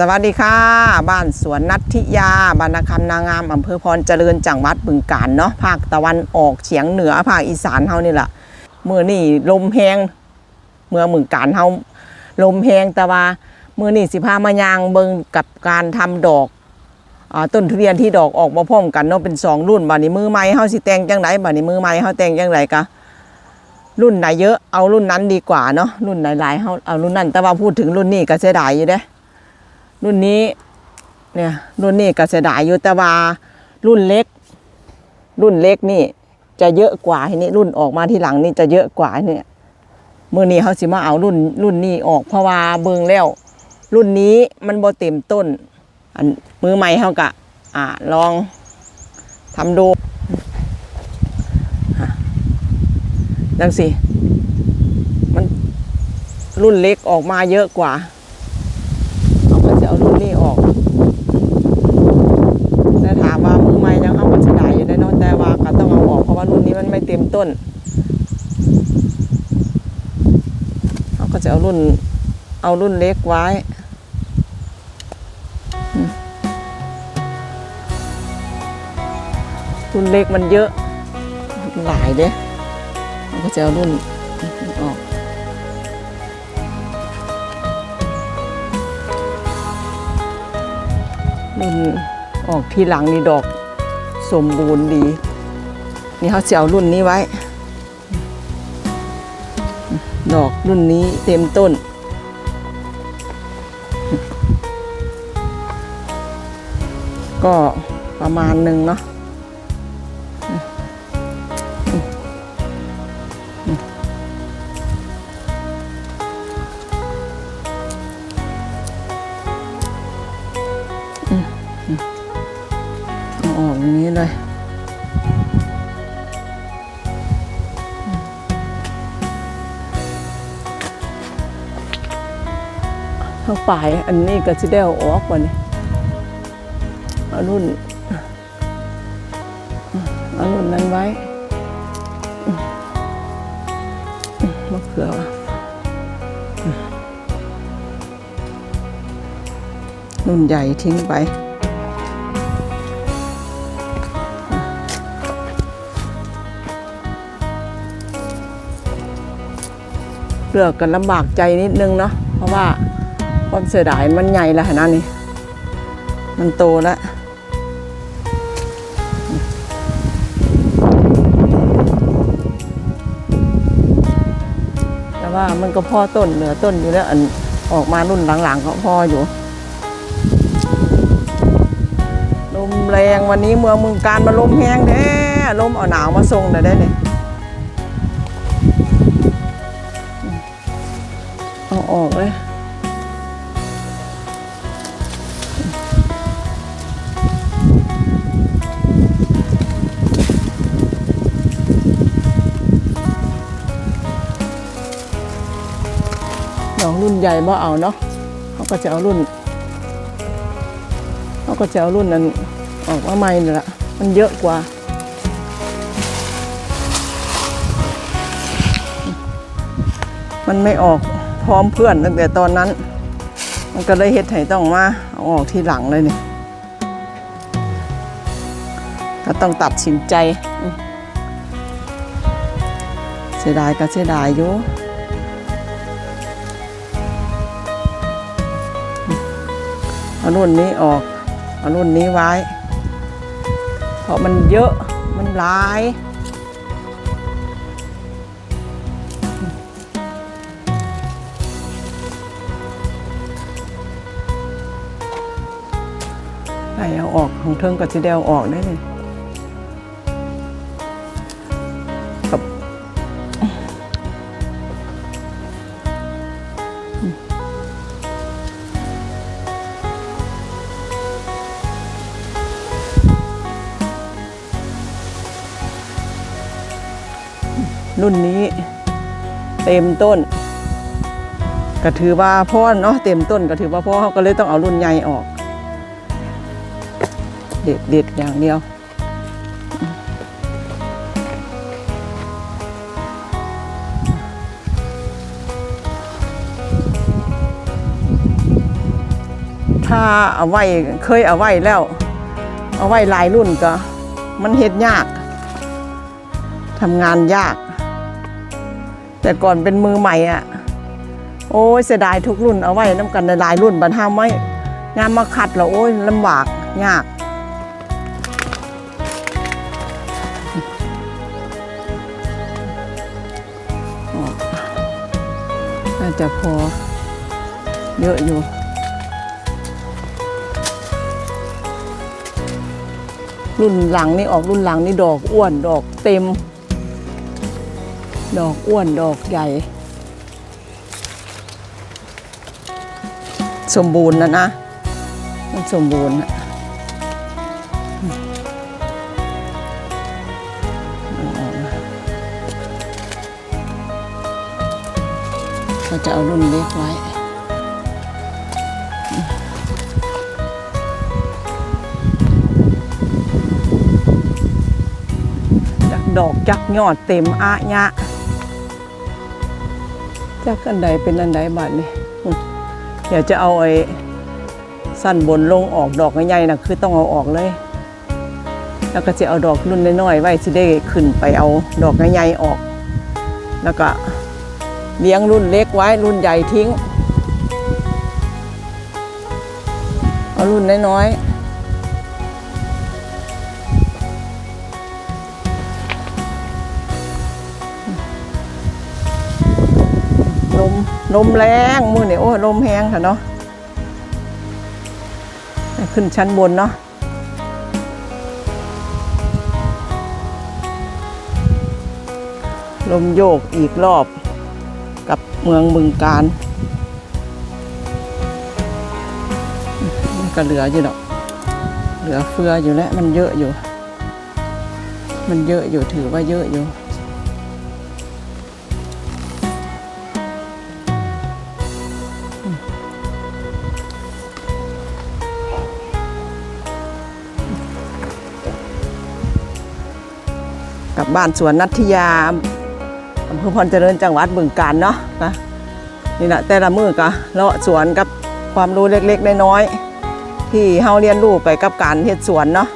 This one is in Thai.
สวัสดีค่ะ บ้านสวนนัทธิยาบรรณคำนางงามอำเภอพรเจริญจังหวัดบึงกาฬเนาะภาคตะวันออกเฉียงเหนือภาคอีสานเฮานี่แหละเมื่อนี่ลมแหงเมื่อบึงกาฬเฮาลมแหงแต่ว่าเมื่อนี่สิพามายางเบิงกับการทำดอกอต้นทุเรียนที่ดอกออกมาพร้อมกันเนาะเป็นสองรุ่นบัดนี้มือใหม่เฮาสิแต่งจังไดบัดนี้มือใหม่เฮาแต่งจังไดกะรุ่นไหนเยอะเอารุ่นนั้นดีกว่าเนาะรุ่นหลายๆเฮาเอารุ่นนั้นแต่ว่าพูดถึงรุ่นนี้ก็เสียดายอยู่เด้ รุ่นนี้เนี่ยรุ่นนี้ก็เสียดายอยู่แต่ว่ารุ่นเล็ก รุ่นเล็กนี่ จะเยอะกว่าทีนี้รุ่นออกมาที่หลังนี่จะเยอะกว่าเนี่ยมื่อนี้เขาสิมาเอารุ่นรุ่นนี้ออกเพราะว่าเบิ่งแล้ว รุ่นนี้มันบ่เต็มต้น อันมือใหม่เขากะอ่าลองทำดูดังสิมันรุ่นเล็กออกมาเยอะกว่า ต้นเขาก็จะเอารุ่นเอารุ่นเล็กไว้รุ่นเล็กมันเยอะหลายเด้เขาก็จะเอารุ่นออกรุ่นออกทีหลังนี่ดอกสมบูรณ์ดี นี่เขาจะเอารุ่นนี้ไว้ ดอกรุ่นนี้เต็มต้น ก็ประมาณหนึ่งเนาะ ข้าไปอันนี้ก็จะได้เอออกกว่านี่เอารุ่นเอารุ่นนั้นไว้มะเขือวะรุ่นใหญ่ทิ้งไปเลือกกันลำบากใจนิดนึงเนาะเพราะว่า ความเสียดายมันใหญ่แล้วนะนี่ มันโตแล้วแต่ว่ามันก็พ่อต้นเหลือต้นอยู่แล้วอันออกมารุ่นหลังๆก็พ่ออยู่ลมแรงวันนี้เมืองมึงการมาลมแห้งแท้ลมเอาหนาวมาส่งได้ได้เลยเอาออกเลย ใหญ่บ่เอาเนาะเขาก็จะเอารุ่นเขาก็จะเอารุ่นนั้นออกมาใหม่นี่แหละมันเยอะกว่ามันไม่ออกพร้อมเพื่อนตั้งแต่ตอนนั้น มันก็เลยเฮ็ดให้ต้องมาเอาออกทีหลังเลยนี่ก็ต้องตัดสินใจ เสียดายก็เสียดายอยู่ เอารุ่นนี้ออกเอารุ่นนี้ไว้ เพราะมันเยอะมันหลายไปเอาออกของเทิงกับสีแดวออกได้เลย รุ่นนี้ เต็มต้น ก็ถือว่าพ่อเนาะเต็มต้นก็ถือว่าพ่อเขาก็เลยต้องเอารุ่นใหญ่ออก เด็ดเด็ดอย่างเดียว ถ้าเอาไว้เคยเอาไว้แล้ว เอาไว้หลายรุ่นก็ มันเฮ็ดยากทำงานยาก แต่ก่อนเป็นมือใหม่อะ โอ้ยเสียดายทุกรุ่นเอาไว้น้ำกันหลายรุ่นบรรทาไม่งานมาขัดแล้วโอ้ยลำบากยากน่าจะพอเยอะอยู่รุ่นหลังนี่ออกรุ่นหลังนี่ดอกอ้วนดอกเต็ม ดอกอ้วนดอกใหญ่ สมบูรณ์นะนะมันสมบูรณ์อะก็จะเอารุ่นเล็กไว้จักดอกจักยอดเต็มอะยะ จักอันใดเป็นอันใดบัดนี่อืมเดี๋ยวจะเอาไอ้สั้นบนลงออกดอกใหญ่ๆนะคือต้องเอาออกเลย แล้วก็จะเอาดอกรุ่นน้อยๆไว้สิได้ขึ้นไปเอาดอกใหญ่ๆออก แล้วก็เลี้ยงรุ่นเล็กไว้รุ่นใหญ่ทิ้ง เอารุ่นน้อยๆ ลมแรงมือเนี่ยโอ้ยลมแห้งค่ะเนาะขึ้นชั้นบนเนาะลมโยกอีกรอบกับเมืองบึงการก็เหลืออยู่ดอก เหลือเฟืออยู่แล้วมันเยอะอยู่ มันเยอะอยู่ถือว่าเยอะอยู่ กับบ้านสวนนัทยาอำเภอพรเจริญจังหวัดบึงกาฬเนาะนะนี่แหละแต่ละมือก็เลาะสวนกับความรู้เล็กๆน้อยๆที่เฮาเรียนรู้ไปกับการเฮ็ดสวนเนาะ